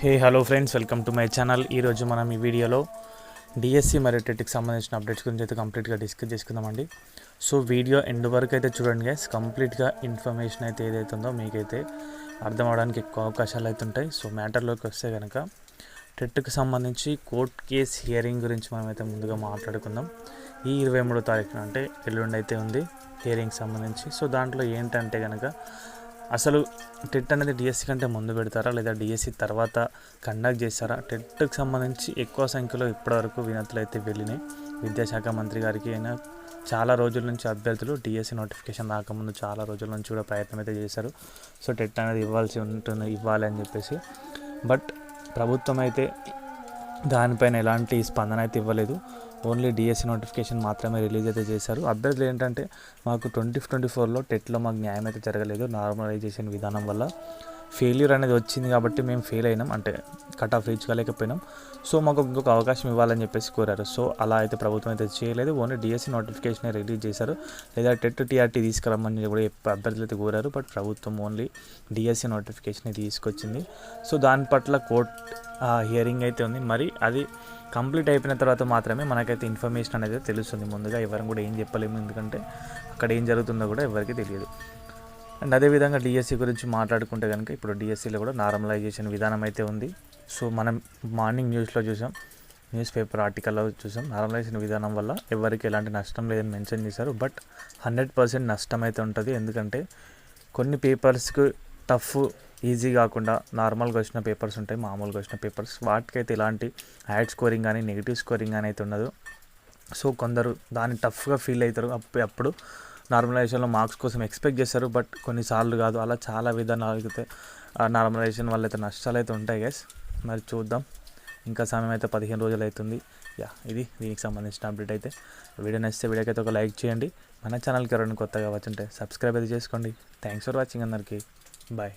Hey hello friends welcome to my channel ఈరోజు మనం ఈ వీడియోలో డిఎస్సి మరియు టెట్కి సంబంధించిన అప్డేట్స్ గురించి అయితే కంప్లీట్గా డిస్కస్ చేసుకుందామండి. సో వీడియో ఎండ్ వరకు అయితే చూడండి గైస్ కంప్లీట్గా ఇన్ఫర్మేషన్ అయితే ఏదైతే ఉందో మీకైతే అర్థం అవడానికి ఎక్కువ అవకాశాలు అయితే ఉంటాయి. సో మ్యాటర్లోకి వస్తే కనుక టెట్కి సంబంధించి కోర్ట్ కేస్ హియరింగ్ గురించి మనం అయితే ముందుగా మాట్లాడుకుందాం. ఈ ఇరవై మూడో తారీఖున అంటే ఎల్లుండి అయితే ఉంది హియరింగ్ సంబంధించి. సో దాంట్లో ఏంటంటే కనుక అసలు టెట్ అనేది డిఎస్సి కంటే ముందు పెడతారా? లేదా డిఎస్సి తర్వాత కండక్ట్ చేస్తారా? టెట్కి సంబంధించి ఎక్కువ సంఖ్యలో ఇప్పటివరకు వినతులు అయితే వెళ్ళినాయి. విద్యాశాఖ మంత్రి గారికి అయినా చాలా రోజుల నుంచి అభ్యర్థులు డిఎస్సి నోటిఫికేషన్ రాకముందు చాలా రోజుల నుంచి కూడా ప్రయత్నం అయితే చేశారు. సో టెట్ అనేది ఇవ్వాల్సి ఉంటుంది ఇవ్వాలి అని చెప్పేసి. బట్ ప్రభుత్వం అయితే దానిపైన ఎలాంటి స్పందన అయితే ఇవ్వలేదు. ఓన్లీ డిఎస్సి నోటిఫికేషన్ మాత్రమే రిలీజ్ అయితే చేశారు. అభ్యర్థులు ఏంటంటే మాకు ట్వంటీ ట్వంటీ ఫోర్లో టెట్లో మాకు న్యాయం అయితే జరగలేదు నార్మలైజేషన్ విధానం వల్ల. ఫెయిల్యూర్ అనేది వచ్చింది కాబట్టి మేము ఫెయిల్ అయినాం. అంటే కట్ ఆఫ్ రీచ్ కాలేకపోయినాం. సో మాకు ఇంకొక అవకాశం ఇవ్వాలని చెప్పేసి కోరారు. సో అలా అయితే ప్రభుత్వం అయితే చేయలేదు. ఓన్లీ డిఎస్సి నోటిఫికేషన్ రిలీజ్ చేశారు. లేదా టెట్ టీఆర్టీ తీసుకురమ్మని కూడా అభ్యర్థులు అయితే కోరారు. బట్ ప్రభుత్వం ఓన్లీ డిఎస్సి నోటిఫికేషన్ తీసుకొచ్చింది. సో దాని పట్ల కోర్ట్ హియరింగ్ అయితే ఉంది. మరి అది కంప్లీట్ అయిపోయిన తర్వాత మాత్రమే మనకైతే ఇన్ఫర్మేషన్ అనేది తెలుస్తుంది. ముందుగా ఎవరు కూడా ఏం చెప్పలేము. ఎందుకంటే అక్కడ ఏం జరుగుతుందో కూడా ఎవరికి తెలియదు. అండ్ అదేవిధంగా డిఎస్సి గురించి మాట్లాడుకుంటే కనుక ఇప్పుడు డిఎస్సిలో కూడా నార్మలైజేషన్ విధానం అయితే ఉంది. సో మనం మార్నింగ్ న్యూస్లో చూసాం న్యూస్ పేపర్ ఆర్టికల్లో చూసాం. నార్మలైజేషన్ విధానం వల్ల ఎవరికి ఎలాంటి నష్టం లేదని మెన్షన్ చేశారు. బట్ హండ్రెడ్ పర్సెంట్ నష్టం అయితే ఉంటుంది. ఎందుకంటే కొన్ని పేపర్స్కి టఫ్ ఈజీ కాకుండా నార్మల్గా వచ్చిన పేపర్స్ ఉంటాయి మామూలుగా వచ్చిన పేపర్స్. వాటికైతే ఎలాంటి యాడ్ స్కోరింగ్ కానీ నెగిటివ్ స్కోరింగ్ కానీ అయితే ఉండదు. సో కొందరు దాన్ని టఫ్గా ఫీల్ అవుతారు. అప్పుడు అప్పుడు నార్మలైజేషన్లో మార్క్స్ కోసం ఎక్స్పెక్ట్ చేస్తారు. బట్ కొన్నిసార్లు కాదు అలా చాలా విధానాలు అయితే నార్మలైజేషన్ వల్ల అయితే నష్టాలు అయితే ఉంటాయి గైస్ మరి చూద్దాం. ఇంకా సమయం అయితే పదిహేను రోజులు అవుతుంది. యా ఇది దీనికి సంబంధించిన అప్డేట్ అయితే. వీడియో నచ్చితే వీడియోకి అయితే ఒక లైక్ చేయండి. మన ఛానల్కి ఎవరైనా కొత్తగా వచ్చుంటే సబ్స్క్రైబ్ అయితే చేసుకోండి. థ్యాంక్స్ ఫర్ వాచింగ్ అందరికీ. బాయ్